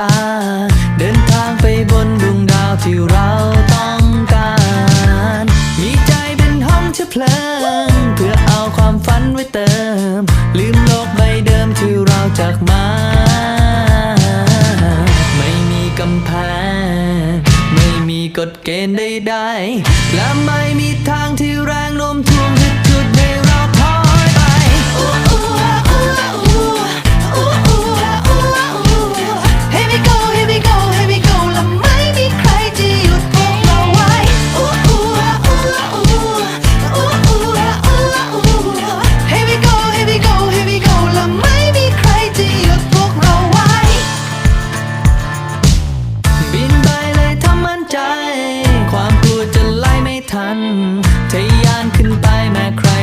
ตา เดินทางไปบนดวงดาวที่เราต้องการ มีใจเป็นห้องเชื้อเพลิง เพื่อเอาความฝันไว้เติม ลืมโลกใบเดิมที่เราจากมา ไม่มีกำแพง ไม่มีกฎเกณฑ์ใดๆและไม่มี ทะยานขึ้นไปแม้ใคร